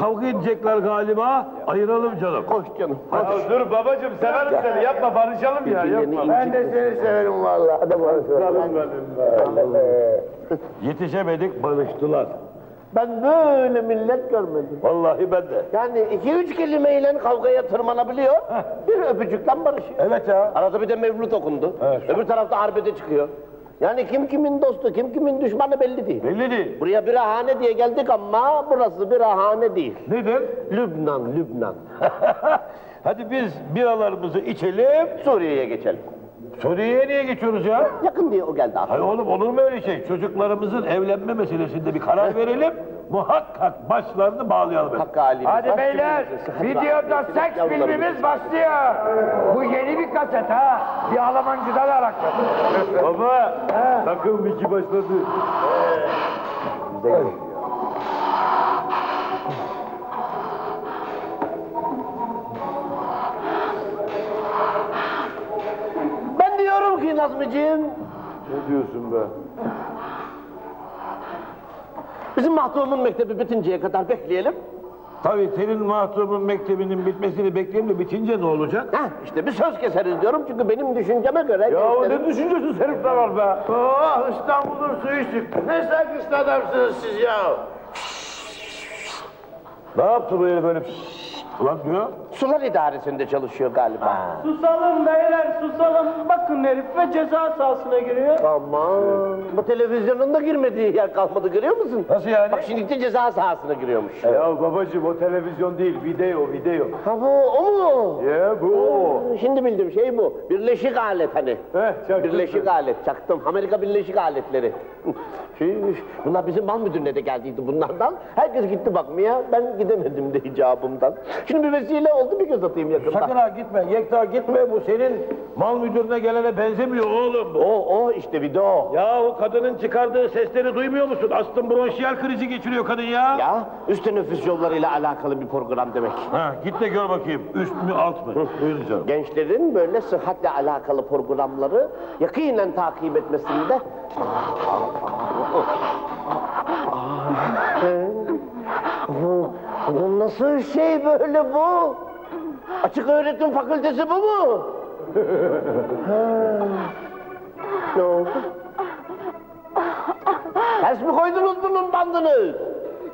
Kavga edecekler galiba. Ayıralım canım. Koş canım. Ya dur babacığım severim seni yapma barışalım ya yapma. Ben de seni severim vallahi. Hadi barışalım. Yetişemedik barıştılar. Ben böyle millet görmedim. Vallahi ben de. Yani iki üç kelimeyle kavgaya tırmanabiliyor. Bir öpücükten barışıyor. Evet ya. Arada bir de mevlüt okundu. Öbür tarafta arbede çıkıyor. Yani kim kimin dostu, kim kimin düşmanı belli değil. Belli değil. Buraya bir ahane diye geldik ama burası bir ahane değil. Nedir? Lübnan, Lübnan. Hadi biz biralarımızı içelim. Suriye'ye geçelim. Suriye'ye niye geçiyoruz ya? Yakın diye o geldi aklıma. Hayır oğlum olur mu öyle şey? Çocuklarımızın evlenme meselesinde bir karar verelim. Muhakkak başlarını bağlayalım. Hakkı halimiz Hadi beyler, videoda seks filmimiz başlıyor. Bu yeni bir kaset ha. Bir Almancıdan arakladım. Baba takım iki başladı. Ben diyorum ki Nazmiciğim, Ne diyorsun be? Bizim mahtumun mektebi bitinceye kadar bekleyelim. Tabii senin mahtumun mektebinin bitmesini bekleyelim de bitince ne olacak? Heh, işte bir söz keseriz diyorum çünkü benim düşünceme göre... Ya gençlerin- ne düşüncesiz herifler var be. Oh İstanbul'un suyu çıktı. Ne sakışlı adamsınız siz ya. Ne yaptı böyle böyle Ulan diyor. Sular idaresinde çalışıyor galiba. Susalım beyler susalım. Bakın herif ve ceza sahasına giriyor. Aman bu televizyonun da girmediği yer kalmadı görüyor musun? Nasıl yani? Bak şimdi de ceza sahasına giriyormuş. Ya babacığım o televizyon değil video video. Ha bu o mu? Ya bu o. Şimdi bildim şey bu. Birleşik alet hani. Heh, çaktın Birleşik alet çaktım. Amerika Birleşik Aletleri. Bunlar bizim mal müdürüne de geldiydi bunlardan. Herkes gitti bakmaya. Ben gidemedim de icabımdan. Şimdi bir vesile oldu bir göz atayım yakında. Sakın ha gitme. Yekta gitme. Bu senin mal müdürüne gelene benzemiyor oğlum. O o işte bir de o. Ya o kadının çıkardığı sesleri duymuyor musun? Astım bronşiyal krizi geçiriyor kadın ya. Ya üst teneffüs yollarıyla alakalı bir program demek. Ha, git de gör bakayım. Üst mü alt mı? Buyurun canım. Gençlerin böyle sıhhatle alakalı programları yakinen takip etmesinde bu, bu nasıl şey böyle bu? Açık öğretim fakültesi bu mu? Ha. ne oldu? Ters mi koydunuz bunun bandını?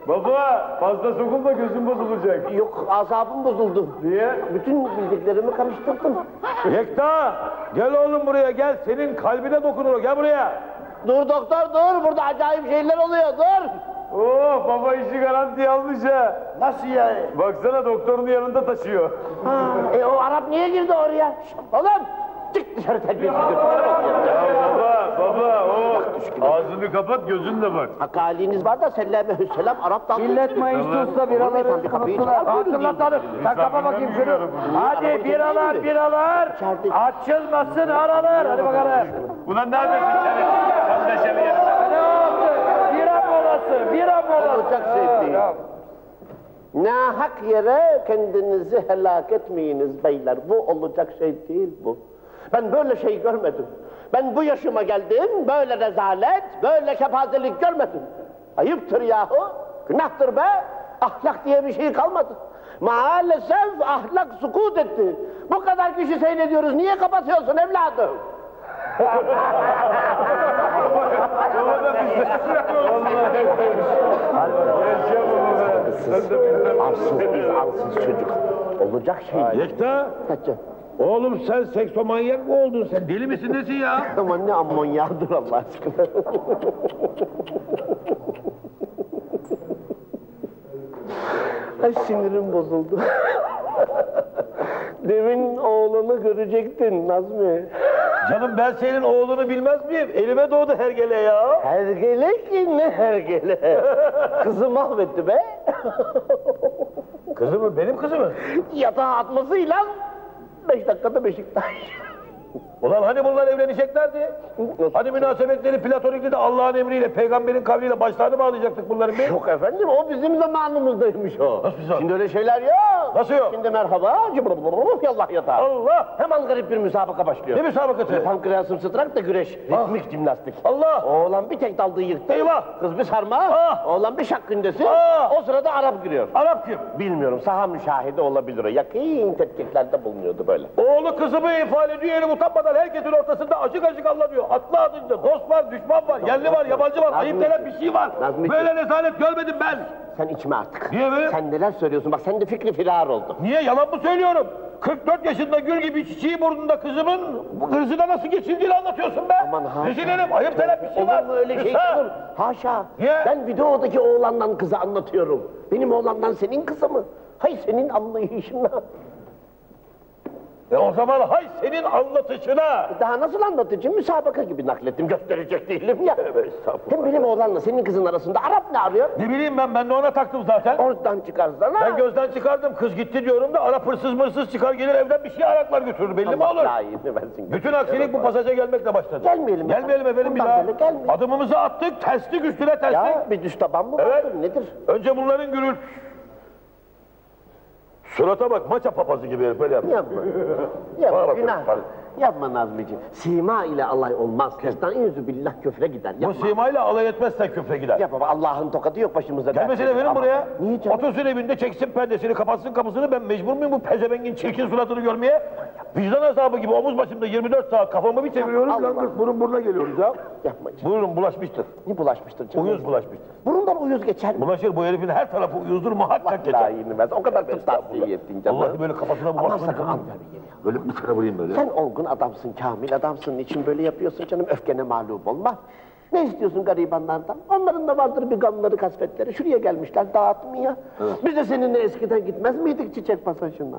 Baba fazla sokulma gözün bozulacak. Yok azabım bozuldu. Niye? Bütün bildiklerimi karıştırdım. Yekta gel oğlum buraya gel. Senin kalbine dokunur o. Gel buraya. Dur doktor dur burada acayip şeyler oluyor dur. Oh baba işi garanti almış ha. Nasıl yani? Baksana doktorun yanında taşıyor. E o Arap niye girdi oraya? Şşt, Oğlum çık dışarı terbiyesiz götürsene onu ya. Ya baba baba o. Ağzını kapat gözünle bak. Hakkı haliniz var da selleme hüsselam Arap dalga Millet Mayıs'ta biraları Tabii, kapıyı unuttular. Hatırlatalım. Sen kapa bakayım şunu. Hadi biralar biralar. İçeride- Açılmasın aralar. Hadi bakalım. Ulan neredesin sen? Yerine. Ne oldu? Bira molası. Bira molası. Olacak şey değil. Ha, Nahak yere kendinizi helak etmeyiniz beyler. Bu olacak şey değil bu. Ben böyle şey görmedim. Ben bu yaşıma geldim, böyle rezalet, böyle kepazelik görmedim. Ayıptır yahu, günahtır be. Ahlak diye bir şey kalmadı. Maalesef ahlak sukut etti. Bu kadar kişi seyrediyoruz, niye kapatıyorsun evladım? Sen de bizden. Arsız, çocuk. Olacak şey değil. Yekta Hadi. oğlum sen seksomanyak mı oldun sen? Deli misin nesin ya? Aman ne ammonyağıdır Allah aşkına. Ay sinirim bozuldu. Demin oğlanı görecektin Nazmi. Canım ben senin oğlunu bilmez miyim? Elime doğdu hergele ya. Hergele ki ne hergele. Kızı mahvetti be. Kızı mı? Benim kızı mı? Yatağa atmasıyla beş dakikada Beşiktaş. Ulan hani bunlar evleneceklerdi? Hani münasebetleri platonikti de Allah'ın emriyle, peygamberin kavliyle başlarını bağlayacaktık bunların bir? Yok efendim o bizim zamanımızdaymış o. Nasıl bizim? Şimdi öyle şeyler yok. Nasıl yok? Şimdi merhaba, cıbrıbrıbrıbrıp, yallah yatağa. Allah! Hemen garip bir müsabaka başlıyor. Ne müsabakası? Pankreasım strak da güreş, ritmik jimnastik. Allah! Oğlan bir tek daldığı yıktı. Eyvah! Kız bir sarma, Ah! oğlan bir şak gündesi. Ah! O sırada Arap giriyor. Arap kim? Bilmiyorum, saha müşahede olabilir o. Yakın tetkiklerde bulunuyordu böyle. Oğlu kızımı ifade ediyor, utanmadan herkesin ortasında açık açık anlatıyor. Atlı adınca dost var, düşman var, yerli var, yabancı var, ayıp denen bir şey var. Nazmi- Böyle rezalet görmedim ben. Sen içme artık. Niye be? Sen neler söylüyorsun? Bak sen de fikri firar oldu. Niye yalan mı söylüyorum? 44 yaşında gül gibi çiçeği burnunda kızımın bu hırsına nasıl geçildiğini anlatıyorsun be. Aman ha. Rezil herif, ayıp denen bir şey Olur var. mu öyle şey olur? Haşa. Niye? Ben videodaki oğlandan kızı anlatıyorum. Benim oğlandan senin kızı mı? Hay senin anlayışına. E o zaman hay senin anlatışına. Daha nasıl anlatacağım? Müsabaka gibi naklettim. Gösterecek değilim ya. Hem benim oğlanla senin kızın arasında Arap ne arıyor? Ne bileyim ben, ben de ona taktım zaten. Oradan çıkarsana. Ben gözden çıkardım, kız gitti diyorum da Arap hırsız mırsız çıkar gelir evden bir şey araklar götürür belli mi Allah olur? layığını versin. Bütün aksilik bu pasaja gelmekle başladı. Gelmeyelim Gelmeyelim efendim. bir daha. gelmeyelim. Adımımızı attık, terslik üstüne terslik. Ya bir düş taban mı Evet. vardır nedir? Önce bunların gürültü. Surata bak, maça papazı gibi herif böyle yapıyor. Yapma. Yapma Bana günah. bana. Yapma Nazmi'ciğim. Sima ile alay olmaz. Kızdan yüzü billah küfre gider. Bu Yapma. simayla alay etmezsen küfre gider. Yapma bak, Allah'ın tokadı yok başımıza. Dert efendim Ama- buraya. Niye canım? Otursun evinde çeksin perdesini, kapatsın kapısını. Ben mecbur muyum bu pezevengin çirkin suratını görmeye? Vicdan azabı gibi omuz başımda 24 saat kafamı bir çeviriyorum. Allah. Yalnız burun buruna geliyoruz ya. Yapma canım. Buyurun bulaşmıştır. Ne bulaşmıştır canım? Uyuz bulaşmıştır. Burundan uyuz geçer mi? Bulaşır bu herifin her tarafı uyuzdur muhakkak Allah geçer. layığını versin. O kadar tıp tavsiye ettin canım. Vallahi böyle kafasına bu Ama baksana. sakın. Böyle bir kere vurayım böyle. Sen olgun adamsın, kamil adamsın. Niçin böyle yapıyorsun canım? Öfkene mağlup olma. Ne istiyorsun garibanlardan? Onların da vardır bir gamları, kasvetleri. Şuraya gelmişler dağıtmaya. Biz de seninle eskiden gitmez miydik çiçek pasajına?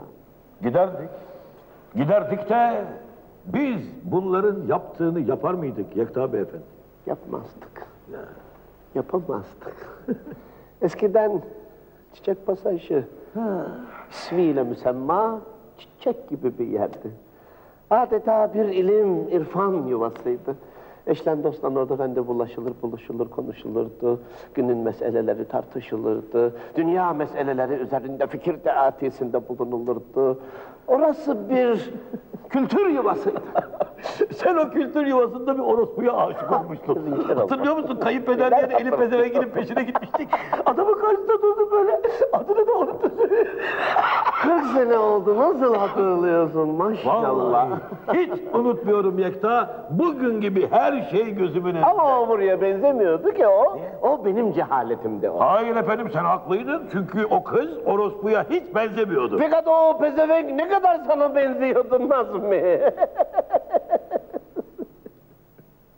Giderdik. Giderdik de biz bunların yaptığını yapar mıydık Yekta Beyefendi? Yapmazdık. Yapamazdık. Eskiden çiçek pasajı ismiyle müsemma çiçek gibi bir yerdi. Adeta bir ilim, irfan yuvasıydı. Eşlen dostla orada bende bulaşılır, buluşulur, konuşulurdu. Günün meseleleri tartışılırdı. Dünya meseleleri üzerinde fikir teatisinde bulunulurdu. Orası bir kültür yuvasıydı. Sen o kültür yuvasında bir orospuya aşık olmuştun. Hatırlıyor musun? Kayınpeder diye de Elif peşine gitmiştik. Adamın karşısında durdu böyle. Adını da unuttu. 40 sene oldu nasıl hatırlıyorsun maşallah. Vallahi hiç unutmuyorum Yekta. Bugün gibi her şey gözümün önünde. Ama o buraya benzemiyordu ki o. O benim cehaletimdi o. Hayır efendim sen haklıydın. Çünkü o kız orospuya hiç benzemiyordu. Fakat o pezevenk ne kadar sana benziyordu Nazmi.